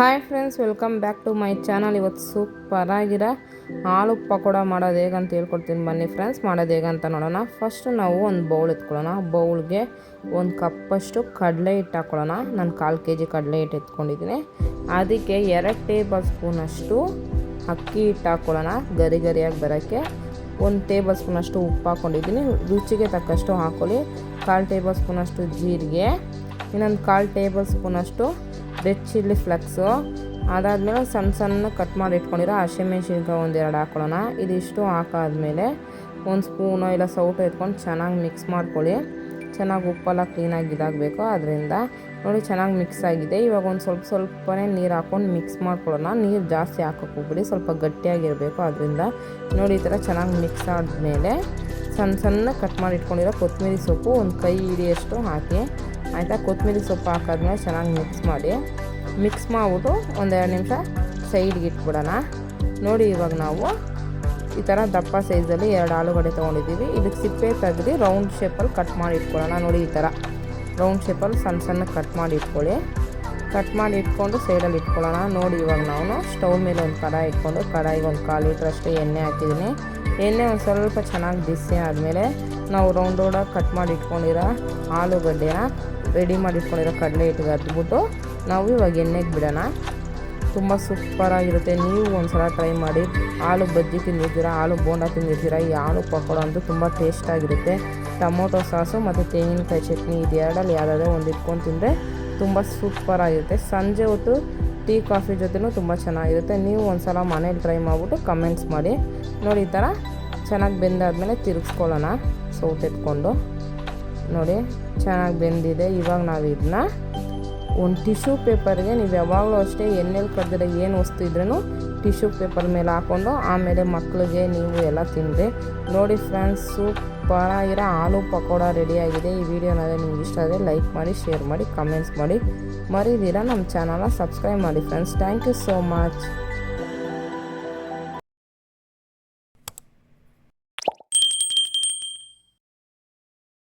Hi friends welcome back to my channel ಇವತ್ತು super ಆಗಿರ ಹಾಲು ಪಕೋಡ ಮಾಡೋದು ಹೇಗಂತ ಹೇಳ್ಕೊಡ್ತೀನಿ ಬನ್ನಿ ಫ್ರೆಂಡ್ಸ್ ಮಾಡೋದು ಹೇಗಂತ ನೋಡೋಣ. ಫಸ್ಟ್ ನಾವು ಒಂದು ಬೌಲ್ ಎತ್ಕೊಳ್ಳೋಣ. ಬೌಲ್ಗೆ ಒಂದು ಕಪ್ಪಷ್ಟು ಕಡಲೆ ಹಿಟ್ಟು ಹಾಕ್ಕೊಳ್ಳೋಣ. ನಾನು ಕಾಲು ಕೆ ಜಿ ಕಡಲೆ ಹಿಟ್ಟು ಎತ್ಕೊಂಡಿದ್ದೀನಿ. ಅದಕ್ಕೆ ಎರಡು ಟೇಬಲ್ ಸ್ಪೂನಷ್ಟು ಅಕ್ಕಿ ಹಿಟ್ಟು ಹಾಕ್ಕೊಳ್ಳೋಣ. ಗರಿ ಗರಿಯಾಗಿ ಬರೋಕ್ಕೆ ಒಂದು ಟೇಬಲ್ ಸ್ಪೂನಷ್ಟು ಉಪ್ಪು ಹಾಕ್ಕೊಂಡಿದ್ದೀನಿ. ರುಚಿಗೆ ತಕ್ಕಷ್ಟು ಹಾಕ್ಕೊಳ್ಳಿ ಕಾಲು ಟೇಬಲ್ ಸ್ಪೂನಷ್ಟು ಜೀರಿಗೆ. ಇನ್ನೊಂದು ಕಾಲು ಟೇಬಲ್ ಸ್ಪೂನಷ್ಟು ರೆಡ್ ಚಿಲ್ಲಿ ಫ್ಲೆಕ್ಸು. ಅದಾದಮೇಲೆ ಸಣ್ಣ ಸಣ್ಣ ಕಟ್ ಮಾಡಿ ಇಟ್ಕೊಂಡಿರೋ ಹಸಿಮೆಣ್ಸಿನ್ಕಾಯಿ ಒಂದೆರಡು ಹಾಕೊಳ್ಳೋಣ. ಇದಿಷ್ಟು ಹಾಕಾದ್ಮೇಲೆ ಒಂದು ಸ್ಪೂನು ಇಲ್ಲ ಸೌಟು ಎತ್ಕೊಂಡು ಚೆನ್ನಾಗಿ ಮಿಕ್ಸ್ ಮಾಡ್ಕೊಳ್ಳಿ. ಚೆನ್ನಾಗಿ ಉಪ್ಪೆಲ್ಲ ಕ್ಲೀನಾಗಿ ಇದಾಗಬೇಕು. ಅದರಿಂದ ನೋಡಿ ಚೆನ್ನಾಗಿ ಮಿಕ್ಸ್ ಆಗಿದೆ. ಇವಾಗ ಒಂದು ಸ್ವಲ್ಪ ಸ್ವಲ್ಪನೇ ನೀರು ಹಾಕ್ಕೊಂಡು ಮಿಕ್ಸ್ ಮಾಡ್ಕೊಳ್ಳೋಣ. ನೀರು ಜಾಸ್ತಿ ಹಾಕೋಕೆ ಹೋಗ್ಬಿಡಿ. ಸ್ವಲ್ಪ ಗಟ್ಟಿಯಾಗಿರಬೇಕು. ಅದರಿಂದ ನೋಡಿ ಈ ಥರ ಚೆನ್ನಾಗಿ ಮಿಕ್ಸ್ ಆದಮೇಲೆ ಸಣ್ಣ ಸಣ್ಣ ಕಟ್ ಮಾಡಿ ಇಟ್ಕೊಂಡಿರೋ ಕೊತ್ತಂಬರಿ ಸೊಪ್ಪು ಒಂದು ಕೈ ಹಿಡಿಯಷ್ಟು ಹಾಕಿ ಆಯಿತಾ? ಕೊತ್ತಂಬರಿ ಸೊಪ್ಪು ಹಾಕಾದ್ಮೇಲೆ ಚೆನ್ನಾಗಿ ಮಿಕ್ಸ್ ಮಾಡಿ. ಮಿಕ್ಸ್ ಮಾಡಿಬಿಟ್ಟು ಒಂದೆರಡು ನಿಮಿಷ ಸೈಡ್ಗೆ ಇಟ್ಬಿಡೋಣ. ನೋಡಿ ಇವಾಗ ನಾವು ಈ ಥರ ದಪ್ಪ ಸೈಜಲ್ಲಿ ಎರಡು ಆಲೂಗಡ್ಡೆ ತೊಗೊಂಡಿದ್ದೀವಿ. ಇದಕ್ಕೆ ಸಿಪ್ಪೆ ತೆಗೆದು ರೌಂಡ್ ಶೇಪಲ್ಲಿ ಕಟ್ ಮಾಡಿ ಇಟ್ಕೊಳ್ಳೋಣ. ನೋಡಿ ಈ ಥರ. ರೌಂಡ್ ಶೇಪಲ್ಲಿ ಸಣ್ಣ ಸಣ್ಣ ಕಟ್ ಮಾಡಿ ಇಟ್ಕೊಳ್ಳಿ. ಕಟ್ ಮಾಡಿ ಇಟ್ಕೊಂಡು ಸೈಡಲ್ಲಿ ಇಟ್ಕೊಳ್ಳೋಣ. ನೋಡಿ ಇವಾಗ ನಾವು ಸ್ಟವ್ ಮೇಲೆ ಒಂದು ಕಡಾಯಿ ಇಟ್ಕೊಂಡು ಕಡಾಯಿಗೆ ಒಂದು ಕಾಲು ಲೀಟ್ರಷ್ಟು ಎಣ್ಣೆ ಹಾಕಿದ್ದೀನಿ. ಎಣ್ಣೆ ಒಂದು ಸ್ವಲ್ಪ ಚೆನ್ನಾಗಿ ಬಿಸಿ ಆದಮೇಲೆ ನಾವು ರೌಂಡ್ ರೌಂಡಾಗಿ ಕಟ್ ಮಾಡಿ ಇಟ್ಕೊಂಡಿರೋ ಆಲೂಗಡ್ಡೆನ ರೆಡಿ ಮಾಡಿಟ್ಕೊಂಡಿರೋ ಕಡಲೆ ಹಿಟ್ಟಿಗೆ ಹತ್ಬಿಟ್ಟು ನಾವು ಇವಾಗ ಎಣ್ಣೆಗೆ ಬಿಡೋಣ. ತುಂಬ ಸೂಪರಾಗಿರುತ್ತೆ. ನೀವು ಒಂದು ಸಲ ಟ್ರೈ ಮಾಡಿ. ಆಲೂ ಬಜ್ಜಿ ತಿಂದಿದ್ದೀರಾ ಆಲೂ ಬೋಂಡ ತಿಂದಿದ್ದೀರಾ ಈ ಆಲೂ ಪಕೋಡ ಅಂತೂ ತುಂಬ ಟೇಸ್ಟಾಗಿರುತ್ತೆ ಟೊಮೊಟೊ ಸಾಸು ಮತ್ತು ತೆಂಗಿನಕಾಯಿ ಚಟ್ನಿ ಇದೆರಡಲ್ಲಿ ಯಾವುದಾದ್ರೂ ಒಂದು ಇಟ್ಕೊಂಡು ತಿಂದರೆ ತುಂಬ ಸೂಪರಾಗಿರುತ್ತೆ. ಸಂಜೆ ಹೊತ್ತು ಟೀ, ಕಾಫಿ ಜೊತೆನೂ ತುಂಬ ಚೆನ್ನಾಗಿರುತ್ತೆ. ನೀವು ಒಂದು ಸಲ ಮನೇಲಿ ಟ್ರೈ ಮಾಡಿಬಿಟ್ಟು ಕಮೆಂಟ್ಸ್ ಮಾಡಿ. ನೋಡಿ, ಈ ಥರ ಚೆನ್ನಾಗಿ ಬೆಂದಾದ್ಮೇಲೆ ತಿರುಗಿಸ್ಕೊಳ್ಳೋಣ. ಸೌತೆತ್ಕೊಂಡು ನೋಡಿ, ಚೆನ್ನಾಗಿ ಬೆಂದಿದೆ. ಇವಾಗ ನಾವು ಇದನ್ನ ಒಂದು ಟಿಶ್ಯೂ ಪೇಪರ್ಗೆ ನೀವು ಯಾವಾಗಲೂ ಅಷ್ಟೇ ಎಣ್ಣೆಲಿ ಕರೆದಿರೋ ಏನು ವಸ್ತು ಇದ್ರೂ ಟಿಶ್ಯೂ ಪೇಪರ್ ಮೇಲೆ ಹಾಕ್ಕೊಂಡು ಆಮೇಲೆ ಮಕ್ಕಳಿಗೆ ನೀವು ಎಲ್ಲ ತಿಂದರೆ ನೋಡಿ ಫ್ರೆಂಡ್ಸ್ ಸೂಪರಾಗಿರೋ ಆಲೂ ಪಕೋಡ ರೆಡಿಯಾಗಿದೆ ಈ ವಿಡಿಯೋನಾದ್ರೆ ನಿಮ್ಗೆ ಇಷ್ಟ ಆದರೆ ಲೈಕ್ ಮಾಡಿ, ಶೇರ್ ಮಾಡಿ, ಕಮೆಂಟ್ಸ್ ಮಾಡಿ. ಮರೀದಿರ ನಮ್ಮ ಚಾನಲ್ನ ಸಬ್ಸ್ಕ್ರೈಬ್ ಮಾಡಿ friends. Thank you so much.